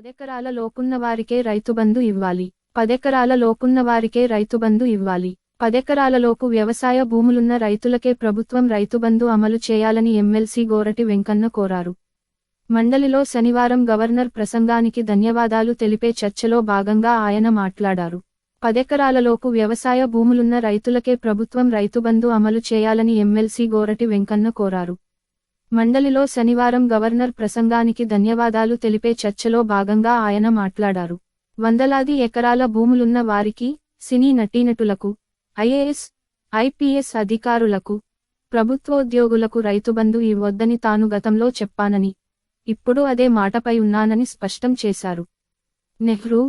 పదెకరాల లోకున్న వారికే రైతుబంధు ఇవ్వాలి. పదెకరాల లోకున్న వారికే రైతుబంధు ఇవ్వాలి. పదెకరాలలోపు వ్యవసాయ భూములున్న రైతులకే ప్రభుత్వం రైతుబంధు అమలు చేయాలని ఎమ్మెల్సీ గోరటి వెంకన్న కోరారు. మండలిలో శనివారం గవర్నర్ ప్రసంగానికి ధన్యవాదాలు తెలిపే చర్చలో భాగంగా ఆయన మాట్లాడారు. పదెకరాలలోపు వ్యవసాయ భూములున్న రైతులకే ప్రభుత్వం రైతుబంధు అమలు చేయాలని ఎమ్మెల్సీ గోరటి వెంకన్న కోరారు. మండలిలో శనివారం గవర్నర్ ప్రసంగానికి ధన్యవాదాలు తెలిపే చర్చలో భాగంగా ఆయన మాట్లాడారు. వందలాది ఎకరాల భూములున్న వారికి సినీ నటీనటులకు ఐఏఎస్ ఐపీఎస్ అధికారులకు ప్రభుత్వోద్యోగులకు రైతుబంధు ఇవ్వొద్దని తాను గతంలో చెప్పానని ఇప్పుడు అదే మాటపై ఉన్నానని స్పష్టం చేశారు. నెహ్రూ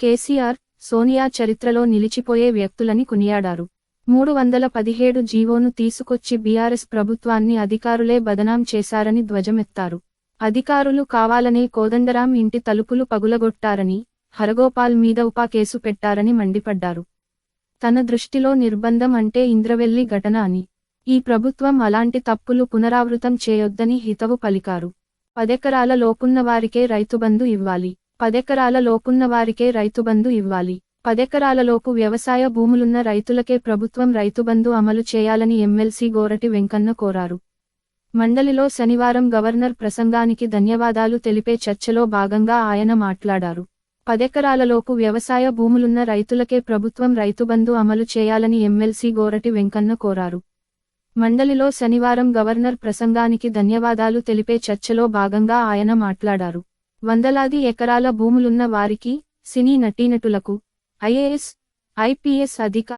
కేసీఆర్ సోనియా చరిత్రలో నిలిచిపోయే వ్యక్తులని కొనియాడారు. మూడు వందల పదిహేడు జీవోను తీసుకొచ్చి బీఆర్ఎస్ ప్రభుత్వాన్ని అధికారులే బదనాం చేశారని ధ్వజమెత్తారు. అధికారులు కావాలనే కోదండరాం ఇంటి తలుపులు పగులగొట్టారని హరగోపాల్ మీద ఉపా కేసు పెట్టారని మండిపడ్డారు. తన దృష్టిలో నిర్బంధం అంటే ఇంద్రవెల్లి ఘటన అని. ఈ ప్రభుత్వం అలాంటి తప్పులు పునరావృతం చేయొద్దని హితవు పలికారు. పదెకరాల లోపున్నవారికే రైతుబంధు ఇవ్వాలి. పదెకరాల లోపున్నవారికే రైతుబంధు ఇవ్వాలి. పదెకరాలలోపు వ్యవసాయ భూములున్న రైతులకే ప్రభుత్వం రైతుబంధు అమలు చేయాలని ఎమ్మెల్సీ గోరటి వెంకన్న కోరారు. మండలిలో శనివారం గవర్నర్ ప్రసంగానికి ధన్యవాదాలు తెలిపే చర్చలో భాగంగా ఆయన మాట్లాడారు. పదెకరాలలోపు వ్యవసాయ భూములున్న రైతులకే ప్రభుత్వం రైతుబంధు అమలు చేయాలని ఎమ్మెల్సీ గోరటి వెంకన్న కోరారు. మండలిలో శనివారం గవర్నర్ ప్రసంగానికి ధన్యవాదాలు తెలిపే చర్చలో భాగంగా ఆయన మాట్లాడారు. వందలాది ఎకరాల భూములున్న వారికి సినీ నటీనటులకు ఐఏఎస్ ఐపీఎస్ అధిక